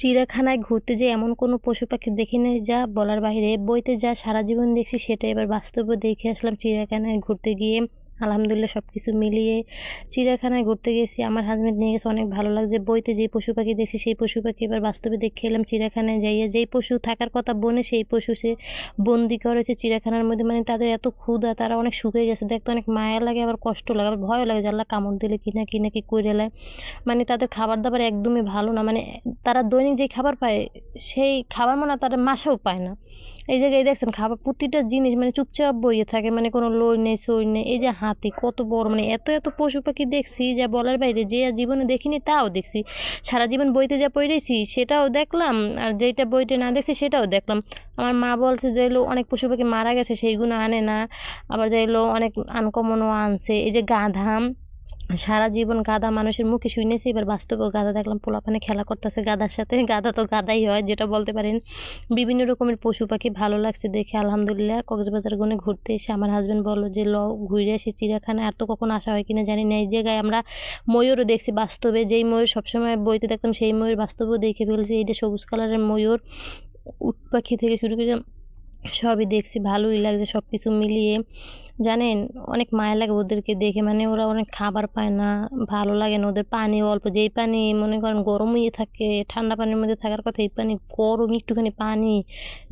চিড়িয়াখানায় ঘুরতে যে এমন কোনো পশু পাখি দেখিনি যা বলার বাইরে বইতে যা সারা জীবন দেখছি সেটা এবার বাস্তবে দেখে আসলাম চিড়িয়াখানায় ঘুরতে গিয়ে। আলহামদুলিল্লাহ সব কিছু মিলিয়ে চিড়িয়াখানায় ঘুরতে গেছি। আমার হাজব্যান্ড নিয়ে গেছে, অনেক ভালো লাগছে। বইতে যে পশু পাখি দেখছি, সেই পশু পাখি এবার বাস্তবে দেখে এলাম চিড়িয়াখানায় যাইয়ে। যেই পশু থাকার কথা বনে, সেই পশু সে বন্দি করেছে চিড়িয়াখানার মধ্যে। মানে তাদের এত ক্ষুধা, তারা অনেক শুকিয়ে গেছে। দেখতে অনেক মায়া লাগে, আবার কষ্ট লাগে, আবার ভয়ও লাগে জানলা কামড় দিলে কিনা কিনা কি করে নেয় মানে তাদের খাবার দাবার একদমই ভালো না। মানে তারা দৈনিক যে খাবার পায়, সেই খাবার মানে তারা মাসেও পায় না। এই জায়গায় দেখছেন, খাবার প্রতিটা জিনিস মানে চুপচাপ বইয়ে থাকে। মানে কোনো লই নেই, সই নেই। এই যে হাতি কত বড় মানে এত এত পশু পাখি দেখছি যা বলার বাইরে, যে জীবনে দেখিনি তাও দেখছি। সারা জীবন বইতে যা পড়েছি সেটাও দেখলাম, আর যেটা বইতে না দেখছি সেটাও দেখলাম। আমার মা বলছে, যে এলো অনেক পশু পাখি মারা গেছে, সেইগুলো আনে না। আবার যে এলো অনেক আনকমনও আনছে, এই যে গাধা সারা জীবন গাদা মানুষের মুখে শুনেছি, এবার বাস্তবেও গাদা দেখলাম, পোলাপানে খেলা করতেছে গাদার সাথে। গাদা তো গাদাই হয়, যেটা বলতে পারেন। বিভিন্ন রকমের পশু পাখি ভালো লাগছে দেখে, আলহামদুলিল্লাহ। কক্সবাজার গনে ঘুরতে এসে আমার হাজব্যান্ড বলল যে, ল, ঘুরে আসি চিড়িয়াখানায়। আর তো কখন আসা হয় কিনা জানি না। এই জায়গায় আমরা ময়ূরও দেখছি বাস্তবে। যেই ময়ূর সবসময় বইতে দেখতাম, সেই ময়ূর বাস্তবেও দেখে ফেলছি। এইটা সবুজ কালারের ময়ূর। উট পাখি থেকে শুরু করে সবই দেখছি, ভালোই লাগছে সব কিছু মিলিয়ে। জানেন, অনেক মায়া লাগে ওদেরকে দেখে মানে ওরা অনেক খাবার পায় না, ভালো লাগে না ওদের পানি অল্প, যেই পানি মনে করেন গরম হয়ে থাকে, ঠান্ডা পানির মধ্যে থাকার কথা, এই পানি গরম একটুখানি পানি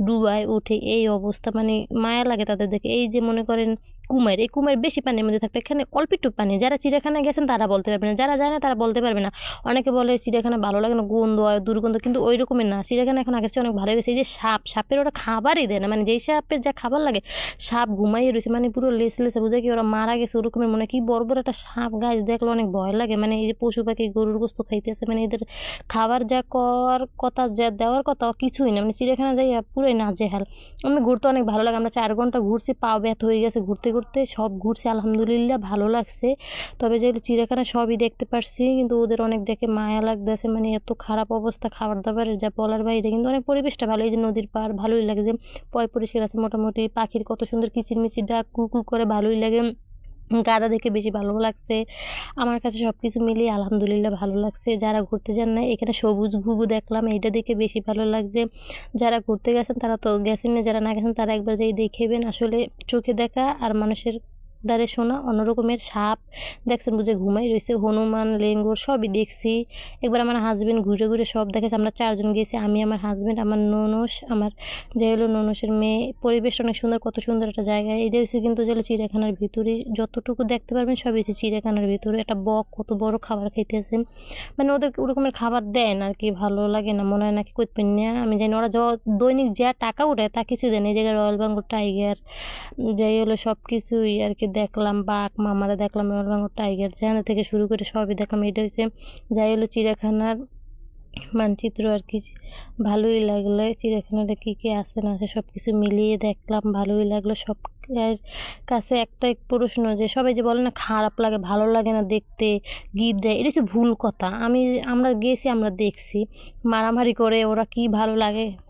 ডুবায় উঠে, এই অবস্থা মানে মায়া লাগে তাদের দেখে। এই যে মনে করেন কুমার, এই কুমার বেশি পানির মধ্যে থাকবে এখানে অল্প একটু পানি। যারা চিড়িয়াখানায় গেছেন তারা বলতে পারবে না, যারা যায় না তারা বলতে পারবে না। অনেকে বলে চিড়িয়াখানা ভালো লাগে না, গন্ধ হয়, দুর্গন্ধ, কিন্তু ওই রকমের না। চিড়িয়াখানা এখন আগের চেয়ে অনেক ভালো গেছে। এই যে সাপ, সাপের ওরা খাবারই দেয় না। মানে যেই সাপের যা খাবার লাগে, সাপ ঘুমাইয়ে রয়েছে মানে পুরো লেস লেসে বুঝে কি ওরা মারা গেছে ওরকমের মনে কি বড় বড় একটা সাপ গাছ দেখলে অনেক ভয় লাগে। মানে এই যে পশু পাখি গরুর গোস্ত খাইতে খাইতেছে মানে এদের খাবার যা কর, কথা যা দেওয়ার কথা কিছুই না। মানে চিড়িয়াখানা যাই পুরোই না জেহাল আমি ঘুরতে অনেক ভালো লাগে। আমরা চার ঘণ্টা ঘুরছি, পা ব্যথ হয়ে গেছে ঘুরতে ঘুরতে সব ঘুরছে, আলহামদুলিল্লাহ ভালো লাগছে। তবে যেগুলো চিড়িয়াখানা সবই দেখতে পারছি, কিন্তু ওদের অনেক দেখে মায়া লাগতেছে মানে এত খারাপ অবস্থা খাবার দাবারের যা বলার বাইরে, কিন্তু অনেক পরিবেশটা ভালো। এই যে নদীর পাড়, ভালোই লাগে। যে পয় পরিষ্কার আছে মোটামুটি, পাখির কত সুন্দর কিচিরমিচির ডাক কুকু করে ভালোই লাগে। গাদা দেখে বেশি ভালো লাগছে। আমার কাছে সব কিছু মিলিয়ে আলহামদুলিল্লাহ ভালো লাগছে। যারা ঘুরতে যান না এখানে সবুজ ঘুঘু দেখলাম, এইটা দেখে বেশি ভালো লাগছে। যারা ঘুরতে গেছেন, তারা তো গেছেন না যারা না গেছেন, তারা একবার যাই দেখেবেন আসলে চোখে দেখা আর মানুষের দ্বারে শোনা অন্য রকমের সাপ, দেখছেন বুঝে ঘুমাই রয়েছে হনুমান, লেঙ্গুর সবই দেখছি। একবার আমার হাজবেন্ড ঘুরে ঘুরে সব দেখেছে, আমরা চারজন গিয়েছি আমি, আমার হাজবেন্ড আমার ননস, আমার যে হলো ননসের মেয়ে। পরিবেশ অনেক সুন্দর, কত সুন্দর একটা জায়গা। এটা হচ্ছে কিন্তু যে চিড়িয়াখানার ভিতরে, যতটুকু দেখতে পারবেন সবই হচ্ছে চিড়িয়াখানার ভিতরে। একটা বক, কত বড় খাবার খাইতেছে মানে ওদের ওরকমের খাবার দেন আর কি ভালো লাগে না, মনে হয় নাকি করবেন না আমি জানি ওরা য, দৈনিক যা টাকা উঠায় তা কিছু দেন এই জায়গায় রয়্যাল বেঙ্গল টাইগার যাই হলো সব কিছুই আর কি দেখলাম, বাঘ, মামারা দেখলাম বেঙ্গল টাইগার যেখানে থেকে শুরু করে সবই দেখলাম। এটা হচ্ছে যাই হলো চিড়িয়াখানার মানচিত্র আর কি। ভালোই লাগল। চিড়িয়াখানাটা কী কী আছে, না আছে সব কিছু মিলিয়ে দেখলাম, ভালোই লাগল। সব কাছে একটাই প্রশ্ন যে, সবাই যে বলে না, খারাপ লাগে, ভালো লাগে না দেখতে, গিট দেয়, এটা হচ্ছে ভুল কথা। আমি, আমরা গেছি, আমরা দেখছি। মারামারি করে ওরা কি ভালো লাগে?